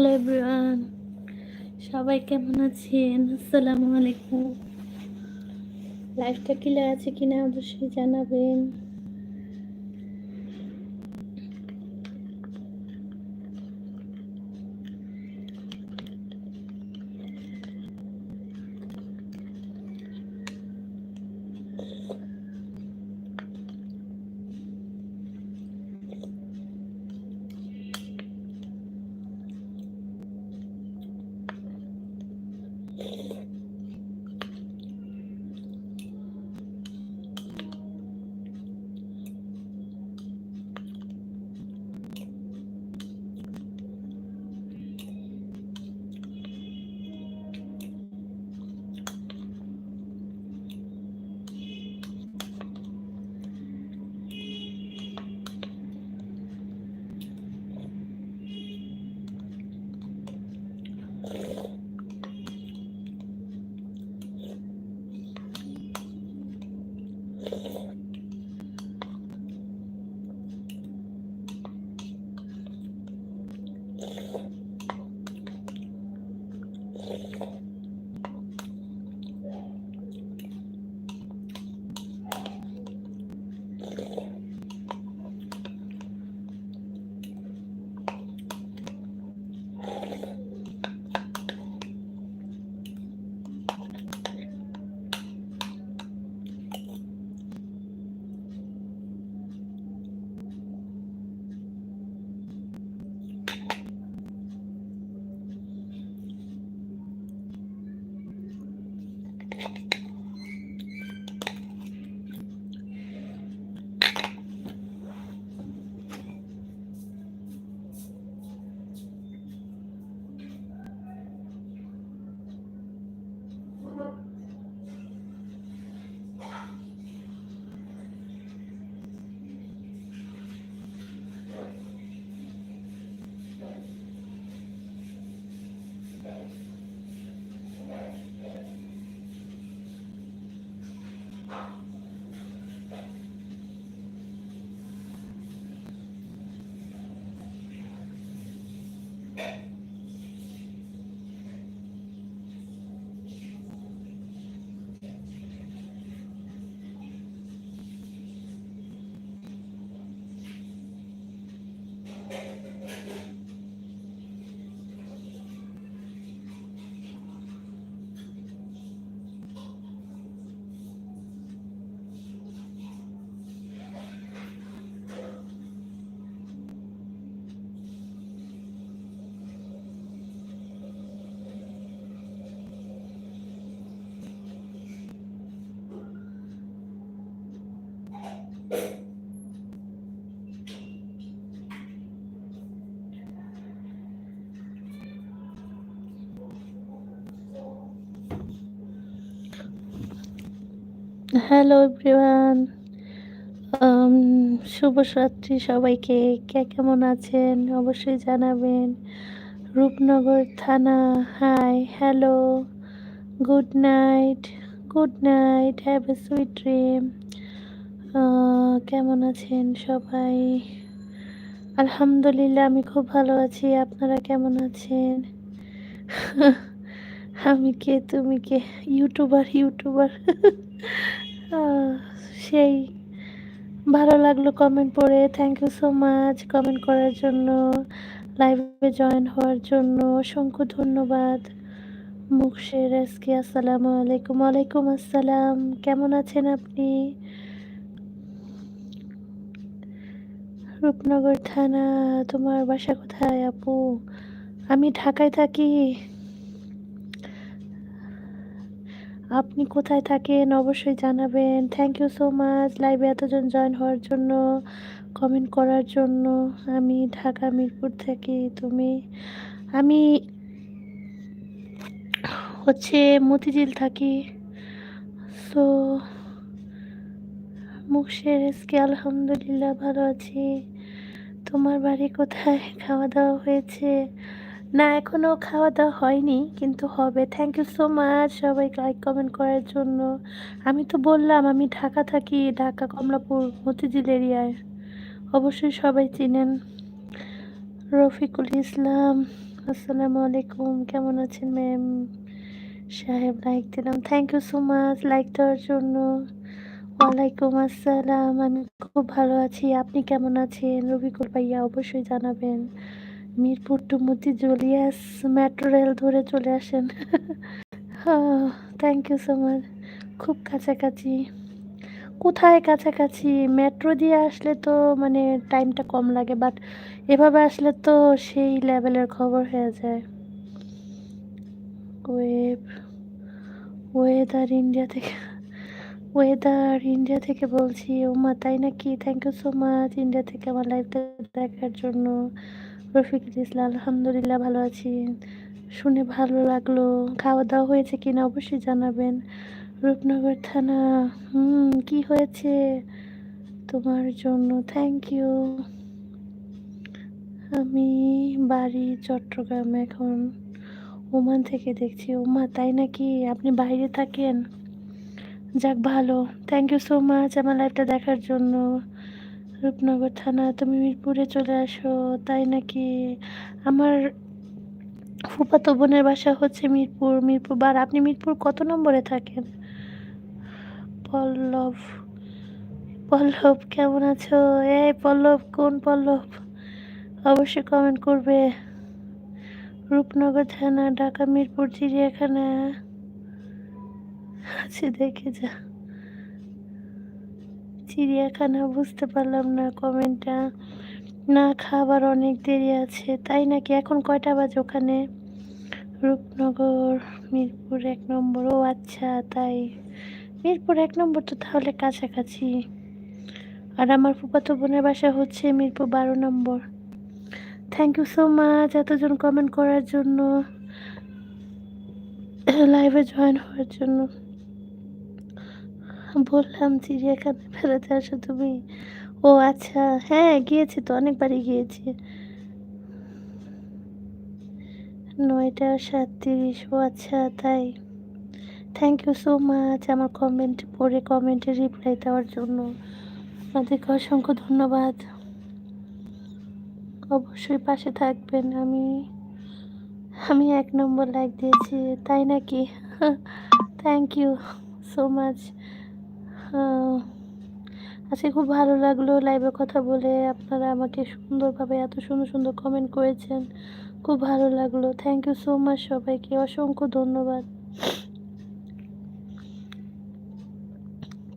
Hello everyone সবাই কেমন আছেন? আসসালামু আলাইকুম। লাইফটা ক্লিয়ার আছে কিনা অবশ্যই জানাবেন। হ্যালো এভরিওয়ান Um, শুভ রাত্রি সবাইকে। কে কেমন আছেন? অবশ্যই জানাবেন। রূপনগর থানা hi hello good night good night have a sweet dream কেমন আছেন সবাই? আলহামদুলিল্লাহ আমি খুব ভালো আছি। আপনারা কেমন আছেন? আমি কে? তুমি কে? YouTuber YouTuber. সেই ভালো লাগল কমেন্ট পড়ে। Thank you so much comment করার জন্য লাইভে জয়েন হওয়ার জন্য। অসংখ্য ধন্যবাদ। মুখশের এসকে আসসালামু আলাইকুম। ওয়ালাইকুম আসসালাম। কেমন আছেন আপনি? রূপনগর থানা, তোমার বাসা কোথায় আপু? আমি ঢাকায় থাকি। আপনি কোথায় থাকেন অবশ্যই জানাবেন। থ্যাংক ইউ সো মাচ লাইভে এতজন জয়েন হওয়ার জন্য কমেন্ট করার জন্য। আমি ঢাকা, মিরপুর থাকি তুমি। আমি হচ্ছে মতিঝিল থাকি। সো মুখশের এসকে আলহামদুলিল্লাহ ভালো আছি। তোমার বাড়ি কোথায়? খাওয়া দাওয়া হয়েছে? না এখনও খাওয়া দাওয়া হয়নি, কিন্তু হবে। থ্যাংক ইউ সো মাচ সবাই লাইক কমেন্ট করার জন্য। আমি তো বললাম, আমি ঢাকা থাকি, ঢাকা, কমলাপুর, মতিঝিল এরিয়ায়। অবশ্যই সবাই চিনেন। রফিকুল ইসলাম, আসসালামু আলাইকুম, কেমন আছেন ম্যাম সাহেব লাইক দিলাম। Thank you so much like দেওয়ার জন্য। ওয়ালাইকুম আসসালাম, আমি খুব ভালো আছি। আপনি কেমন আছেন? রবিকুল ভাইয়া অবশ্যই জানাবেন। মিরপুর টু মতি জুলিয়াস, মেট্রো রেল ধরে চলে আসেন। থ্যাংক ইউ সো মাচ খুব কাছাকাছি। কোথায় কাছাকাছি? মেট্রো দিয়ে আসলে তো মানে টাইমটা কম লাগে বাট এভাবে আসলে তো সেই লেভেলের খবর হয়ে যায়। ওয়েব ওয়েদার ইন্ডিয়া থেকে ওয়েদার ইন্ডিয়া থেকে বলছি ওমা তাই নাকি? Thank you so much India থেকে আমার লাইফটা দেখার জন্য। রফিকুল ইসলাম, আলহামদুলিল্লাহ ভালো আছি। শুনে ভালো লাগল। খাওয়া দাওয়া হয়েছে কিনা অবশ্যই জানাবেন। রূপনগর থানা, হুম, কি হয়েছে? তোমার জন্য থ্যাংক ইউ আমি বাড়ি চট্টগ্রাম এখন। ওমান থেকে দেখছি। ওমা, তাই নাকি? আপনি বাইরে থাকেন? যাক, ভালো। থ্যাংক ইউ সো মাচ আমার লাইফটা দেখার জন্য। রূপনগর থানা, তুমি মিরপুরে চলে আসো, তাই নাকি? আমার ফুপাতো বোনের বাসা হচ্ছে মিরপুর মিরপুর বার, আপনি মিরপুর কত নম্বরে থাকেন? পল্লব পল্লব কেমন আছো? এই পল্লব, কোন পল্লব? অবশ্যই কমেন্ট করবে। রূপনগর থানা, ঢাকা, মিরপুর, চিড়িয়াখানা। আছে দেখে যা। চিড়িয়াখানা বুঝতে পারলাম না কমেন্টটা। না, খাবার অনেক দেরি আছে, তাই নাকি? এখন কয়টা বাজে ওখানে? রূপনগর, মিরপুর এক নম্বর। ও আচ্ছা তাই। মিরপুর এক নম্বর তো তাহলে কাছাকাছি। আর আমার ফুপাতো বোনের বাসা হচ্ছে মিরপুর বারো নম্বর। থ্যাংক ইউ সো মাচ এতজন কমেন্ট করার জন্য। লাইভে জয়েন হওয়ার জন্য। বললাম চিড়িয়াখানা বেড়াতে আসো তুমি? ও আচ্ছা হ্যাঁ গিয়েছি তো, অনেকবারই গিয়েছি। নয়টা সাতত্রিশ, ও আচ্ছা তাই। থ্যাংক ইউ সো মাচ আমার কমেন্ট পড়ে কমেন্টে রিপ্লাই দেওয়ার জন্য। আপনাদেরকে অসংখ্য ধন্যবাদ। অবশ্যই পাশে থাকবেন। আমি আমি এক নম্বর লাইক দিয়েছি, তাই নাকি? থ্যাংক ইউ সো মাচ আজকে খুব ভালো লাগল লাইভে কথা বলে। আপনারা আমাকে সুন্দরভাবে এত সুন্দর সুন্দর কমেন্ট করেছেন। খুব ভালো লাগল। থ্যাংক ইউ সো মাচ সবাইকে। অসংখ্য ধন্যবাদ।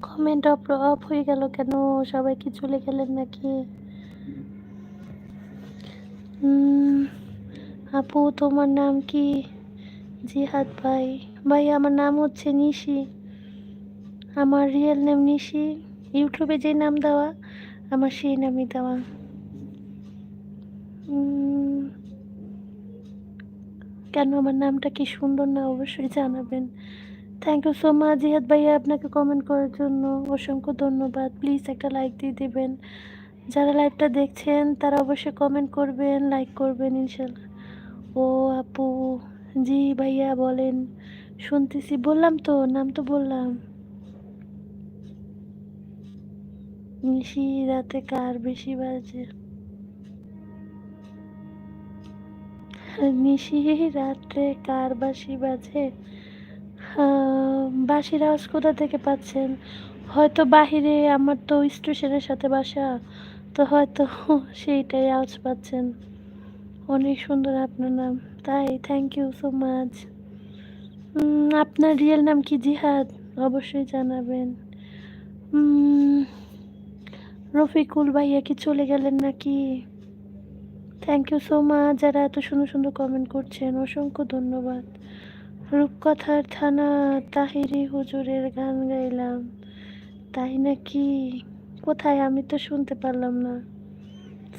কমেন্ট অফ অফ হয়ে গেল কেন? সবাই কি চলে গেলেন নাকি? আপু, তোমার নাম কি? জিহাদ ভাই। ভাই আমার নাম হচ্ছে নিশি। আমার রিয়েল নেম নিশি। ইউটিউবে যে নাম দেওয়া, আমার সেই নামই দেওয়া। কেন আমার নামটা কি সুন্দর না অবশ্যই জানাবেন। থ্যাংক ইউ সো মাচ জিহাদ ভাইয়া, আপনাকে কমেন্ট করার জন্য অসংখ্য ধন্যবাদ। প্লিজ একটা লাইক দিয়ে দেবেন। যারা লাইভটা দেখছেন, তারা অবশ্যই কমেন্ট করবেন লাইক করবেন ইনশাল্লাহ ও আপু, জি ভাইয়া বলেন, শুনতেছি। বললাম তো, নাম তো বললাম। নিশি রাতে কার বেশি বাজে? নিশি রাত্রে কার বাসি বাজে? বাঁশির আওয়াজ কোথা থেকে পাচ্ছেন? হয়তো বাহিরে, আমার তো স্টেশনের সাথে বাসা, তো হয়তো সেইটাই আওয়াজ পাচ্ছেন। অনেক সুন্দর আপনার নাম। তাই থ্যাংক ইউ সো মাচ আপনার রিয়েল নাম কি জিহাদ? অবশ্যই জানাবেন। রফিকুল ভাইয়া কি চলে গেলেন নাকি? থ্যাংক ইউ সো মাচ যারা এত সুন্দর সুন্দর কমেন্ট করছেন, অসংখ্য ধন্যবাদ। রূপকথার থানা তাহিরি হুজুরের গান গাইলাম। তাই নাকি? কোথায়? আমি তো শুনতে পারলাম না।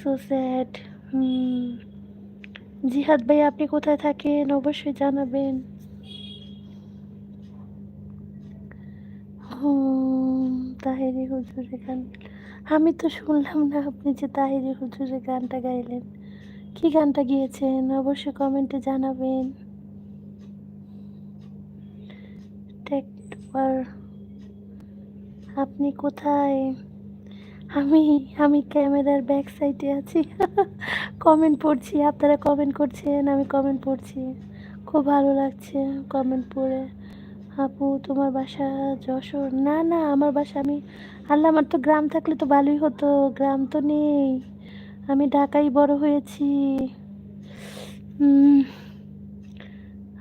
সো স্যাড জিহাদ ভাই, আপনি কোথায় থাকেন? অবশ্যই জানাবেন। তাহিরি হুজুরের গান। আমি তো শুনলাম না আপনি যে তাহিরি হুজুরের গানটা গাইলেন। কি গানটা গিয়েছেন? অবশ্যই কমেন্টে জানাবেন। আপনি কোথায়? আমি আমি ক্যামেরার ব্যাক সাইডে আছি। কমেন্ট পড়ছি, আপনারা কমেন্ট করছেন, আমি কমেন্ট পড়ছি। খুব ভালো লাগছে কমেন্ট পড়ে। আপু তোমার বাসা যশোর? না না, আমার বাসা আমি আল্লাহ, আমার তো গ্রাম থাকলে তো ভালোই হতো। গ্রাম তো নেই। আমি ঢাকায় বড় হয়েছি।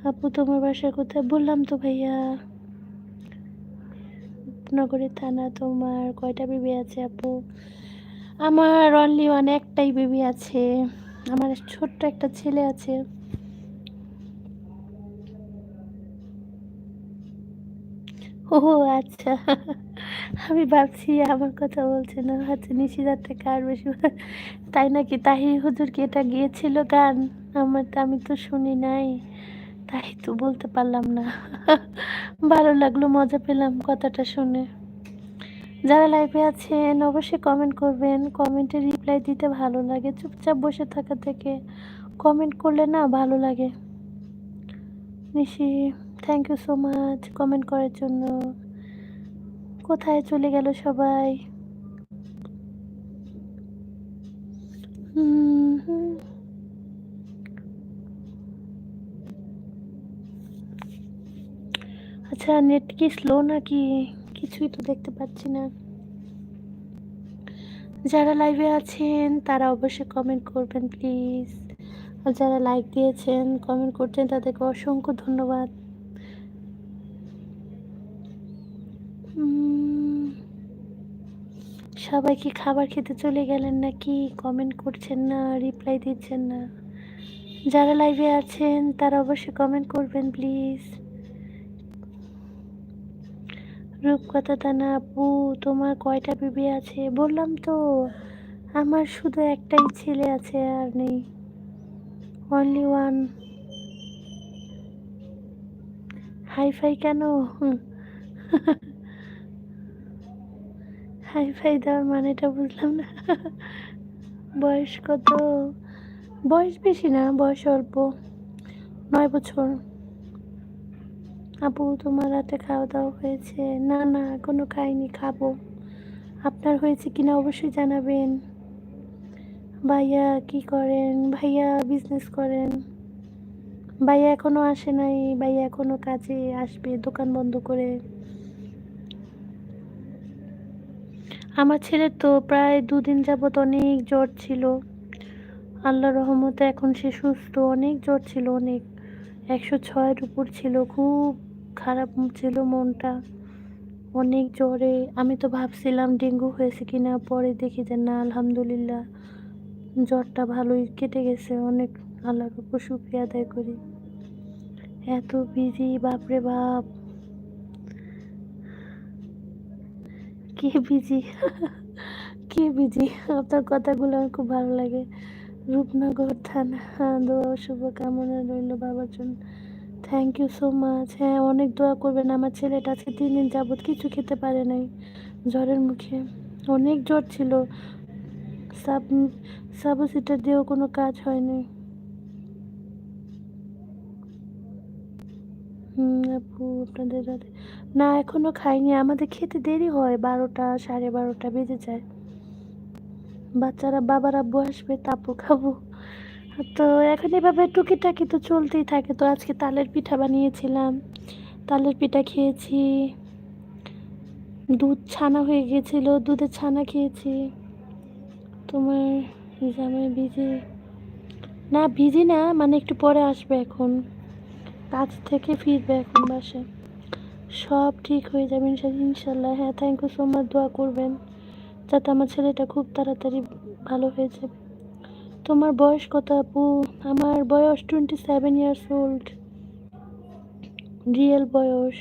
আপু তোমার বাসা কোথায়? বললাম তো ভাইয়া। নগরের থানা তোমার কয়টা বেবি আছে আপু আমার অনলি ওয়ান একটাই বেবি আছে। আমার ছোট্ট একটা ছেলে আছে। ও আচ্ছা। আমি ভাবছি আমার কথা বলছে না আচ্ছা নিশিদারটা কার বেশি তাই নাকি তাহির হুজুর কি এটা গিয়েছিল গান? আমার তো, আমি তো শুনি নাই। তাই তো বলতে পারলাম না। ভালো লাগল, মজা পেলাম কথাটা শুনে। যারা লাইভে আছেন, অবশ্যই কমেন্ট করবেন। কমেন্টে রিপ্লাই দিতে ভালো লাগে, চুপচাপ বসে থাকা থেকে। কমেন্ট করলে না ভালো লাগে। Nishi thank you so much comment করার জন্য। কোথায় চলে গেল সবাই। আচ্ছা নেট কি স্লো নাকি? কিছুই তো দেখতে পাচ্ছি না। যারা লাইভে আছেন, তারা অবশ্যই কমেন্ট করবেন প্লিজ আর যারা লাইক দিয়েছেন কমেন্ট করছেন, তাদেরকে অসংখ্য ধন্যবাদ। সবাই কি খাবার খেতে চলে গেলেন নাকি? কমেন্ট করছেন না রিপ্লাই দিচ্ছেন না। যারা লাইভে আছেন, তারা অবশ্যই কমেন্ট করবেন প্লিজ রূপকথা তানা আপু, তোমার কয়টা বেবি আছে? বললাম তো, আমার শুধু একটাই ছেলে আছে, আর নেই। অনলি ওয়ান হাই ফাই কেন? হাই ফাই দেওয়ার মানেটা বুঝলাম না। বয়স কত? বয়স বেশি না, বয়স অল্প। নয় বছর। আপু, তোমার রাতে খাওয়া দাওয়া হয়েছে? না না, এখনও খাইনি, খাব। আপনার হয়েছে কিনা অবশ্যই জানাবেন। ভাইয়া, কি করেন? ভাইয়া বিজনেস করেন। ভাইয়া এখনও আসে নাই, ভাইয়া এখনও কাজে আসবে, দোকান বন্ধ করে। আমার ছেলের তো প্রায় দুদিন যাবত অনেক জ্বর ছিল। আল্লাহ রহমতে এখন সে সুস্থ, অনেক জ্বর ছিল, অনেক। একশো ছয়ের উপর ছিল, খুব খারাপ ছিল মনটা। অনেক জ্বরে। আমি তো ভাবছিলাম ডেঙ্গু হয়েছে কিনা, পরে দেখি যে না, আলহামদুলিল্লাহ। জ্বরটা ভালোই কেটে গেছে, অনেক আল্লাহর উপর শুক্রিয়া আদায় করি। এত বিজি বাপরে বাপ। কে বিজি? কে বিজি? আপনার কথাগুলো আমার খুব ভালো লাগে। রূপনগর থানা। দোয়া ও শুভকামনা রইল বাবার জন্য। থ্যাংক ইউ সো মাচ হ্যাঁ অনেক দোয়া করবেন। আমার ছেলেটা আজকে তিন দিন যাবত কিছু খেতে পারে নাই। জ্বরের মুখে। অনেক জ্বর ছিল। সাব, সাবসিটার দিয়েও কোনো কাজ হয়নি। হুম, আপু, আপনাদের না, এখনও খাইনি। আমাদের খেতে দেরি হয়, বারোটা, সাড়ে বারোটা বেজে যায়। বাচ্চারা, বাবার আব্বু আসবে তারপর খাব। তো এখন এভাবে টুকিটাকি তো চলতেই থাকে। তো আজকে তালের পিঠা বানিয়েছিলাম। তালের পিঠা খেয়েছি। দুধ ছানা হয়ে গিয়েছিল দুধের ছানা খেয়েছি। তোমার জামাই ভিজি না ভিজি না মানে একটু পরে আসবে এখন। কাজ থেকে ফিরবে এখন বাসায়। সব ঠিক হয়ে যাবে ইনশাল্লাহ হ্যাঁ থ্যাংক ইউ সো মাচ দোয়া করবেন যাতে আমার ছেলেটা খুব তাড়াতাড়ি ভালো হয়ে যাবে। তোমার বয়স কত আপু? আমার বয়স twenty seven years old real বয়স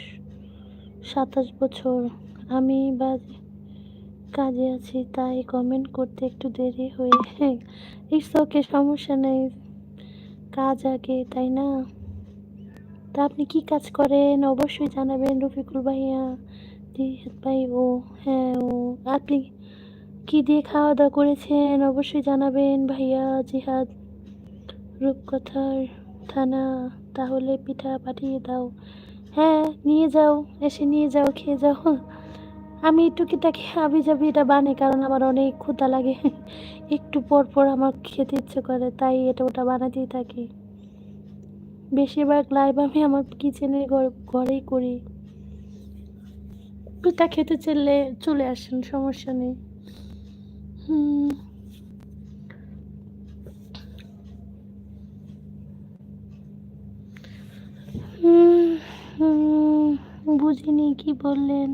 সাতাশ বছর। আমি বাজে কাজে আছি, তাই কমেন্ট করতে একটু দেরি হয়ে ইটস ওকে সমস্যা নেই। কাজ আগে, তাই না? তা আপনি কি কাজ করেন? অবশ্যই জানাবেন রফিকুল ভাইয়া। জিহাদ ভাই ও হ্যাঁ ও। আপনি কি দিয়ে খাওয়া দাওয়া করেছেন? অবশ্যই জানাবেন ভাইয়া, জিহাদ। রূপকথার থানা, তাহলে পিঠা পাঠিয়ে দাও। হ্যাঁ নিয়ে যাও, এসে নিয়ে যাও, খেয়ে যাও। আমি টুকিটাকি হাবি যাবি এটা বানাই কারণ আমার অনেক ক্ষুধা লাগে। একটু পর পর আমার খেতে ইচ্ছে করে, তাই এটা ওটা বানাতেই থাকি। বেশিরভাগ লাইভ আমি আমার কিচেনের ঘরেই করি। পিঠা খেতে চাইলে চলে আসেন, সমস্যা নেই। বুঝিনি কি বললেন।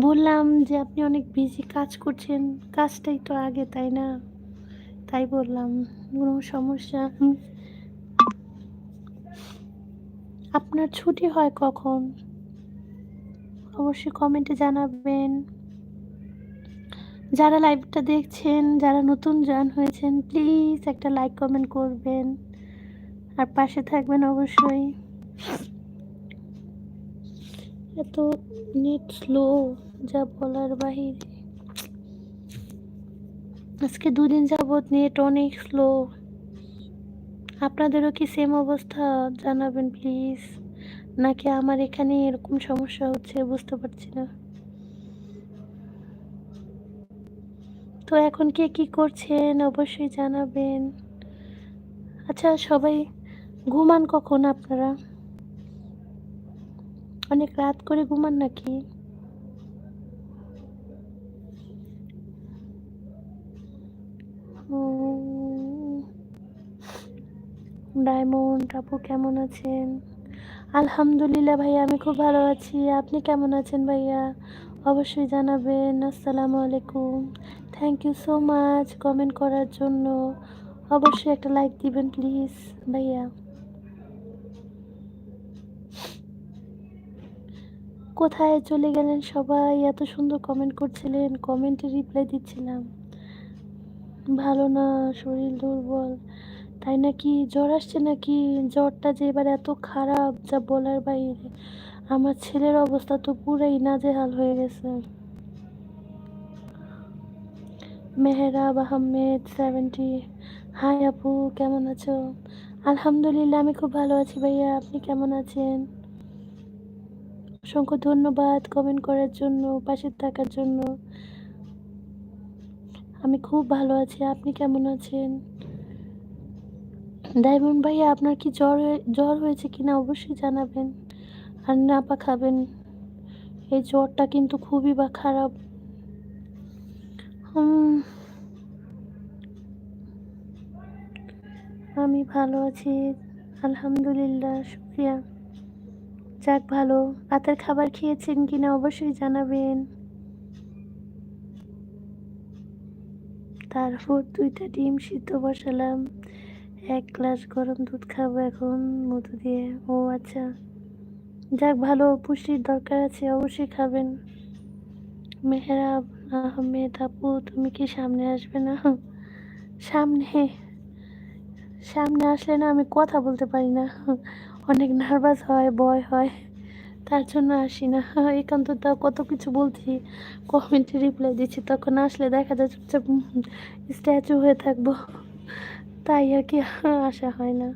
বললাম যে আপনি অনেক বিজি কাজ করছেন, কাজটাই তো আগে, তাই না? তাই বললাম, কোনো সমস্যা। আপনার ছুটি হয় কখন? অবশ্যই কমেন্টে জানাবেন। যারা লাইভটা দেখছেন, যারা নতুন জয়েন হয়েছেন প্লিজ একটা লাইক কমেন্ট করবেন। আর পাশে থাকবেন অবশ্যই। এত নেট স্লো যা বলার বাহিরে। আজকে দুদিন যাবৎ নেট অনেক স্লো আপনাদেরও কি সেম অবস্থা? জানাবেন প্লিজ নাকি আমার এখানে এরকম সমস্যা হচ্ছে বুঝতে পারছি না। তো এখন কে কি করছেন অবশ্যই জানাবেন। আচ্ছা সবাই ঘুমান কখন আপনারা? অনেক রাত করে ঘুমান নাকি? ডায়মন্ড, আপু কেমন আছেন? আলহামদুলিল্লাহ ভাইয়া, আমি খুব ভালো আছি। আপনি কেমন আছেন ভাইয়া? অবশ্যই জানাবেন। আসসালামু আলাইকুম। Thank you so much comment করার জন্য। অবশ্যই একটা লাইক দিবেন প্লিজ ভাইয়া। কোথায় চলে গেলেন সবাই? এত সুন্দর কমেন্ট করছিলেন কমেন্টে রিপ্লাই দিচ্ছিলাম। ভালো না, শরীর দুর্বল। তাই নাকি জ্বর আসছে নাকি? জ্বরটা যে এবার এত খারাপ যা বলার বাইরে। আমার ছেলের অবস্থা তো পুরাই নাজেহাল হয়ে গেছে। মেহরাব আহমেদ সেভেন্টি হাই আপু, কেমন আছো? আলহামদুলিল্লাহ, আমি খুব ভালো আছি ভাইয়া। আপনি কেমন আছেন? অসংখ্য ধন্যবাদ কমেন্ট করার জন্য, পাশে থাকার জন্য। আমি খুব ভালো আছি। আপনি কেমন আছেন? ডায়মন্ড ভাইয়া, আপনার কি জ্বর জ্বর হয়েছে কিনা অবশ্যই জানাবেন। আর না পা খাবেন। এই জ্বরটা কিন্তু খুবই বা খারাপ। আমি ভালো আছি, আলহামদুলিল্লাহ, শুক্রিয়া। যাক ভালো, রাতের খাবার খেয়েছেন কিনা অবশ্যই জানাবেন। তারপর দুইটা ডিম সিদ্ধ বসালাম। এক গ্লাস গরম দুধ খাব এখন মধু দিয়ে। ও আচ্ছা যাক ভালো, পুষ্টির দরকার আছে, অবশ্যই খাবেন। মেহরাব, আহমেদ আপু, তুমি কি সামনে আসবে না? সামনে সামনে আসলে না আমি কথা বলতে পারি না। অনেক নার্ভাস হয়, ভয় হয়, তার জন্য আসি না। একান্ত তাও কত কিছু বলছি, কমেন্টে রিপ্লাই দিচ্ছি, তখন আসলে দেখা যায় চুপচাপ স্ট্যাচু হয়ে থাকব। তাই আর কি আসা হয় না।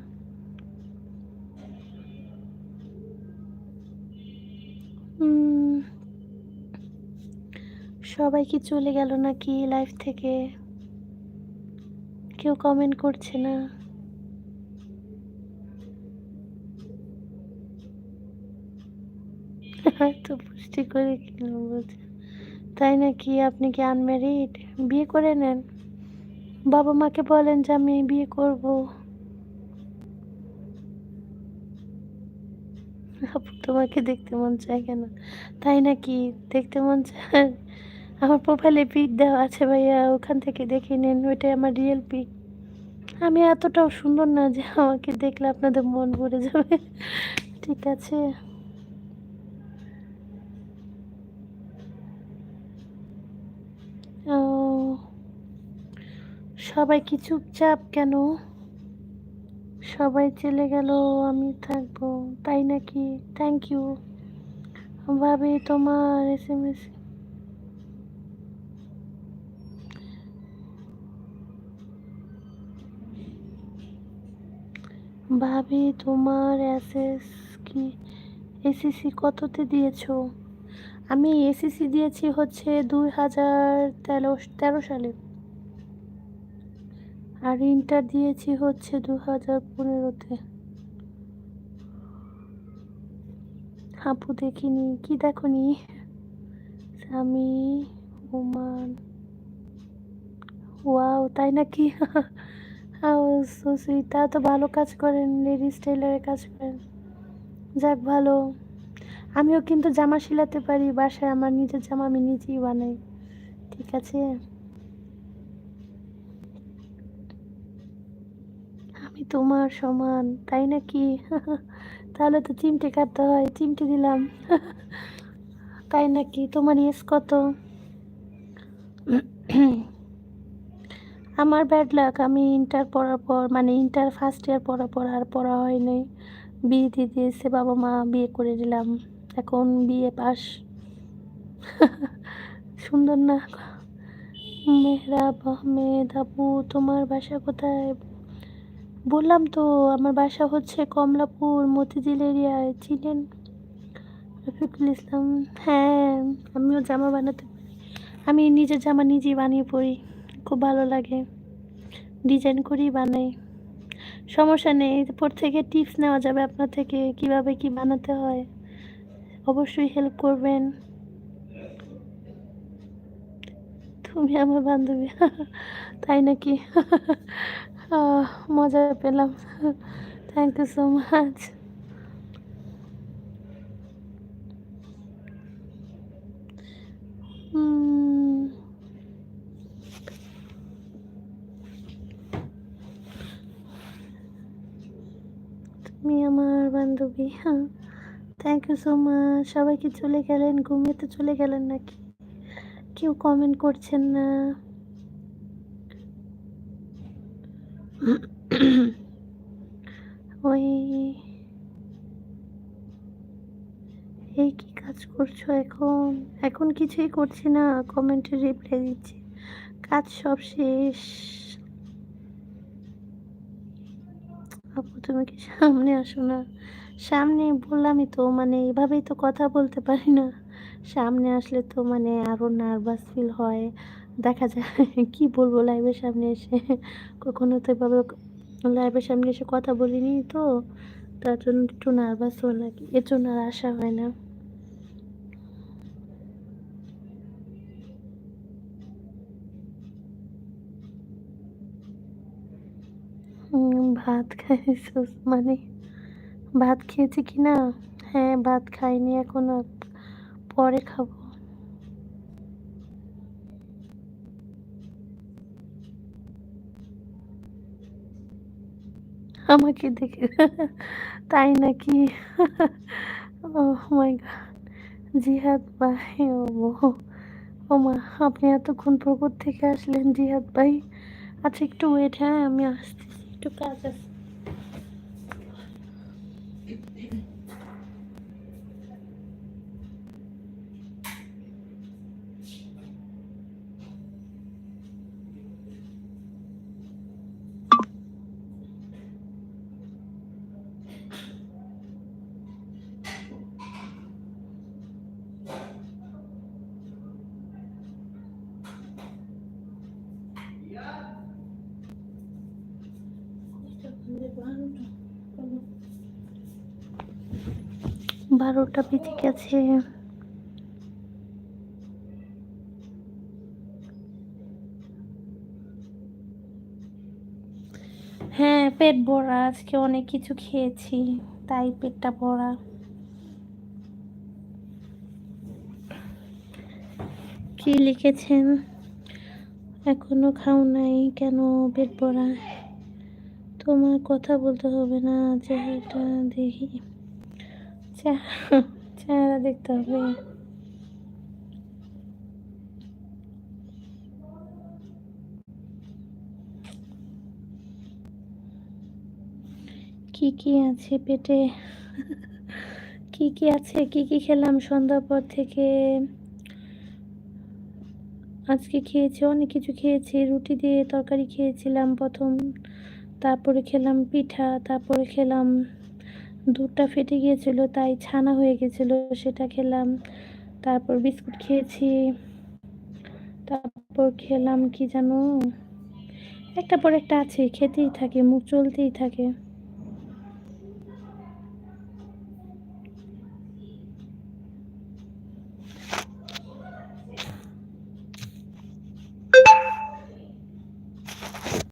সবাই কি চলে গেল নাকি লাইফ থেকে? কেউ কমেন্ট করছে না। তো পুষ্টি করে কিলো বলছে তাই নাকি আপনি কি আনম্যারিড বিয়ে করে নেন? বাবা মাকে বলেন যে আমি বিয়ে করব। আপু, তোমাকে দেখতে মন চায় কেন? তাই নাকি? দেখতে মন চায়? আমার প্রোফাইলে পিক দেওয়া আছে ভাইয়া, ওখান থেকে দেখে নেন, ওইটাই আমার রিয়েল পিক আমি এতটাও সুন্দর না যে আমাকে দেখলে আপনাদের মন ভরে যাবে। ঠিক আছে ও সবাই কি চুপচাপ কেন? সবাই চলে গেল, আমি থাকব, তাই নাকি? থ্যাংক ইউ ভাবি, তোমার এস এম এস ভাবি, তোমার এস এস কি? এসিসি কততে দিয়েছ? আমি এসিসি দিয়েছি হচ্ছে দুই হাজার তেরো তেরো সালে। আর ইন্টার দিয়েছি হচ্ছে দু হাজার পনেরোতে। আপু দেখিনি, কি দেখনি? স্বামী, ওমান। ওয়াও, তাই নাকি? সুইটা। তো ভালো কাজ করেন, লেডিস টেলারের কাজ করেন। যাক, ভালো। আমিও কিন্তু জামা সিলাতে পারি, বাসায় আমার নিজের জামা আমি নিজেই বানাই। ঠিক আছে আমি তোমার সমান, তাই নাকি? তাহলে তো চিমটে কাটতে হয়, চিমটে দিলাম। তাই নাকি? তোমার এস কত? আমার ব্যাড লাক আমি ইন্টার পড়ার পর মানে ইন্টার ফার্স্ট ইয়ার পড়ার পর আর পড়া হয়নি। বিয়ে দিয়ে দিয়েছে বাবা মা, বিয়ে করে দিলাম। এখন বিয়ে পাস। সুন্দর না? মেহরাব আহমেদ আপু তোমার বাসা কোথায়? বললাম তো, আমার বাসা হচ্ছে কমলাপুর, মতিঝিল এরিয়ায়, চিনেন? রফিকুল ইসলাম হ্যাঁ আমিও জামা বানাতে পারি। আমি নিজের জামা নিজেই বানিয়ে পরি, খুব ভালো লাগে। ডিজাইন করেই বানাই। সমস্যা নেই, এরপর থেকে টিপস নেওয়া যাবে আপনার থেকে, কীভাবে কি বানাতে হয়। অবশ্যই হেল্প করবেন। তুমি আমার বান্ধবী, তাই নাকি? মজা পেলাম। থ্যাংক ইউ সো মাচ তুমি আমার বান্ধবী হ্যাঁ? থ্যাংক ইউ সো মাচ সবাই কি চলে গেলেন? ঘুমিয়ে তো চলে গেলেন নাকি? কেউ কমেন্ট করছেন না। ওই এই কি কাজ করছ এখন? এখন কিছুই করছি না কমেন্টে রিপ্লাই দিচ্ছি। কাজ সব শেষ। আপু, তুমি কি সামনে আসো না? সামনে বললামই তো মানে এভাবেই তো কথা বলতে পারি না। সামনে আসলে তো মানে আরও নার্ভাস ফিল হয়। দেখা যায় কি বলব লাইভের সামনে এসে? কখনো তো এভাবে লাইভের সামনে এসে কথা বলিনি তো, তার জন্য একটু নার্ভাসও লাগে, এর জন্য আর আসা হয় না। ভাত খাইছো? মানে ভাত খেয়েছি কি না হ্যাঁ ভাত খাইনি, এখনও পরে খাব। আমাকে দেখে। তাই নাকি? ও মাই গড জিহাদ ভাই, ও ও মা, আপনি এতক্ষণ প্রকট থেকে আসলেন জিহাদ ভাই? আচ্ছা একটু ওয়েট হ্যাঁ আমি আসতেছি একটু কাজ আছে। বারোটা বেজে গেছে। হ্যাঁ পেট ভরা। আজকে অনেক কিছু খেয়েছি, তাই পেটটা ভরা। কি লিখেছেন? এখনও খাও নাই কেন পেট ভরা? তোমার কথা বলতে হবে না, চেহারাটা দেখি। চেহারা দেখতে হবে। কি কি আছে পেটে? কি কি আছে? কি কি খেলাম সন্ধ্যার পর থেকে? আজকে খেয়েছি, অনেক কিছু খেয়েছি। রুটি দিয়ে তরকারি খেয়েছিলাম প্রথম। তারপরে খেলাম পিঠা, তারপরে খেলাম দুধটা ফেটে গিয়েছিল, তাই ছানা হয়ে গেছিল সেটা খেলাম। তারপর বিস্কুট খেয়েছি। তারপর খেলাম কি জানো? একটা পর একটা আছে, খেতেই থাকে, মুখ চলতেই থাকে।